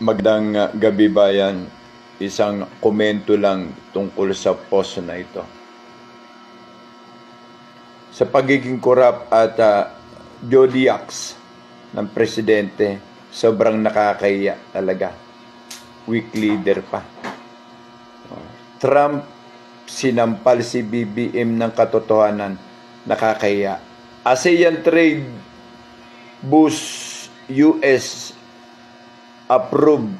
Magdang uh, gabi bayan, isang komento lang tungkol sa post na ito. Sa pagiging korap at uh, Jodiacs ng presidente, sobrang nakakahiya talaga. Weak leader pa. Trump sinampal si BBM ng katotohanan, nakakahiya. ASEAN trade boost US approved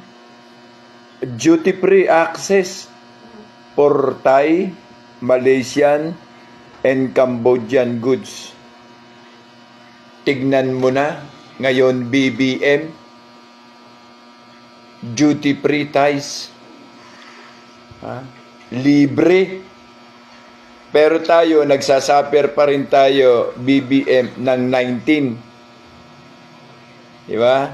duty free access for Thai, Malaysian, and Cambodian goods. Tignan mo na ngayon BBM duty free ties. Ha? Libre. Pero tayo, nagsasaper pa rin tayo BBM ng 19. Di ba?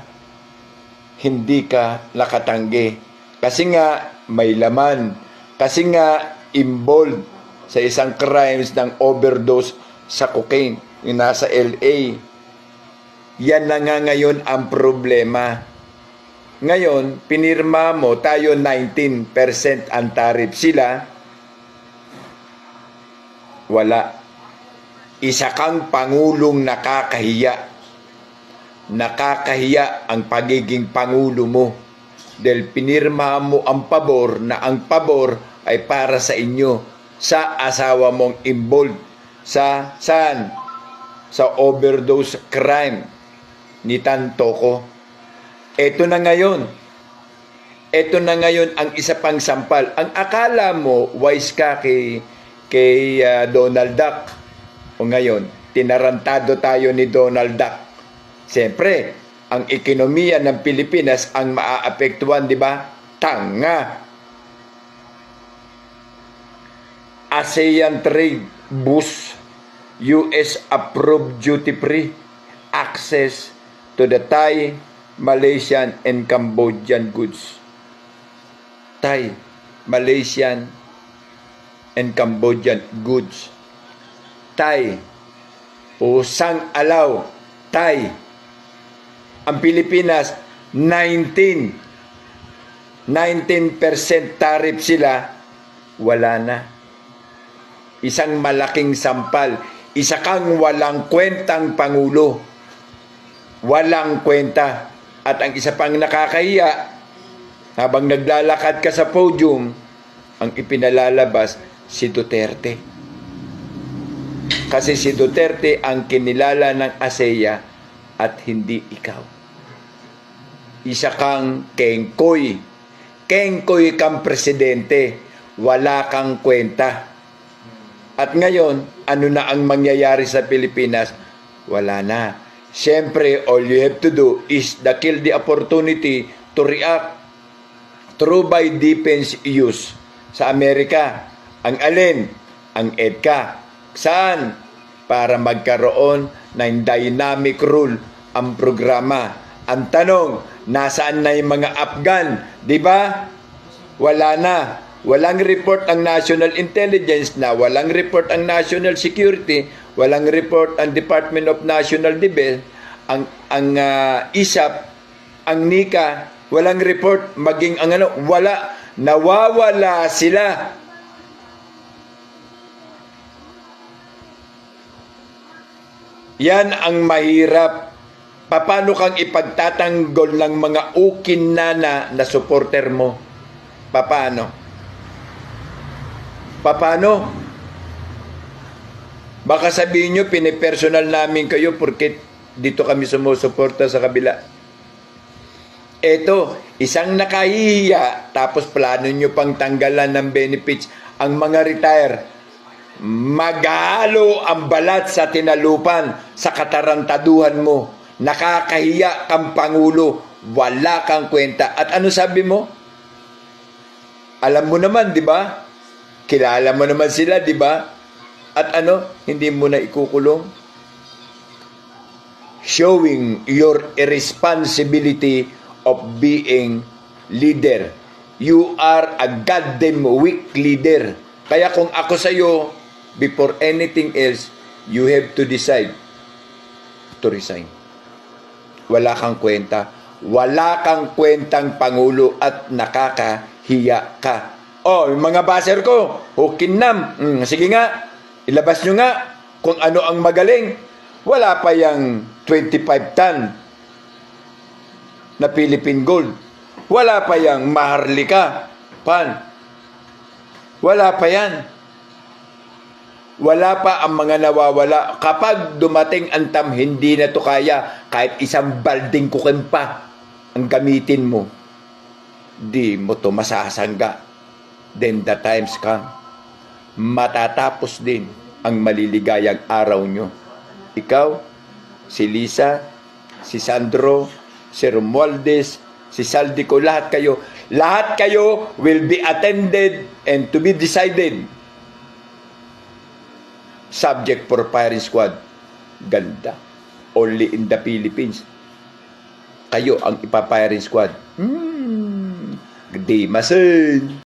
Hindi ka nakatanggi. Kasi nga, may laman. Kasi nga, involved sa isang crimes ng overdose sa cocaine yung nasa LA. Yan na nga ngayon ang problema. Ngayon, pinirma mo tayo 19% ang tariff sila. Wala. Isa kang pangulong nakakahiya. Nakakahiya ang pagiging pangulo mo. Dahil pinirma mo ang pabor na ang pabor ay para sa inyo, sa asawa mong involved. Sa saan? Sa overdose crime ni Tantoko. Ito na ngayon. Ito na ngayon ang isa pang sampal. Ang akala mo, wise ka kay, kay ah, Donald Duck. O ngayon, tinarantado tayo ni Donald Duck. Siyempre, ang ekonomiya ng Pilipinas ang maaapektuhan, di ba? Tanga. ASEAN trade boost US approved duty free access to the Thai, Malaysian and Cambodian goods. Thai, Malaysian and Cambodian goods. Thai, usang alaw, Thai. Ang Pilipinas, 19. 19% tariff sila, wala na. Isang malaking sampal. Isa kang walang kwentang pangulo. Walang kwenta. At ang isa pang nakakahiya, habang naglalakad ka sa podium, ang ipinalalabas si Duterte. Kasi si Duterte ang kinilala ng ASEA at hindi ikaw. Isa kang kengkoy. Kengkoy kang presidente. Wala kang kwenta. At ngayon, ano na ang mangyayari sa Pilipinas? Wala na. Siyempre, all you have to do is to kill the opportunity to react through by defense use. Sa Amerika, ang alin? Ang EDCA. Saan? Para magkaroon ng dynamic rule ang programa. Ang tanong, nasaan na yung mga Afghan? Di ba? Wala na. Walang report ang National Intelligence na, walang report ang National Security, walang report ang Department of National Defense, ang ang ah, ISAP, ang NICA, walang report maging ang ano, wala nawawala sila. Yan ang mahirap. Paano kang ipagtatanggol ng mga ukin nana na supporter mo? Paano? Paano? Baka sabihin nyo, pinipersonal namin kayo porque dito kami sumusuporta sa kabila. Ito, isang nakahihiya, tapos plano nyo pang tanggalan ng benefits ang mga retire. Maghalo ang balat sa tinalupan sa katarantaduhan mo. Nakakahiya kang pangulo. Wala kang kwenta. At ano sabi mo? Alam mo naman, di ba? Kilala mo naman sila, di ba? At ano, hindi mo na ikukulong? Showing your irresponsibility of being leader. You are a goddamn weak leader. Kaya kung ako sa iyo, before anything else, you have to decide to resign. Wala kang kwenta. wala kang kwentang pangulo at nakakahiya ka. Oh, mga baser ko, hukinnam. Mm, sige nga, ilabas nyo nga kung ano ang magaling. Wala pa yung 25 ton na Philippine Gold. Wala pa yung Maharlika. Pan. Wala pa yan. Wala pa ang mga nawawala. Kapag dumating ang tam, hindi na to kaya. Kahit isang balding kukin pa ang gamitin mo. Di mo to masasangga. Then the times come. Matatapos din ang maliligayang araw nyo. Ikaw, si Lisa, si Sandro, si Romualdez, si Saldico, lahat kayo. Lahat kayo will be attended and to be decided subject for firing squad. Ganda. Only in the Philippines. Kayo ang ipapiring squad. Hmm. Di masin.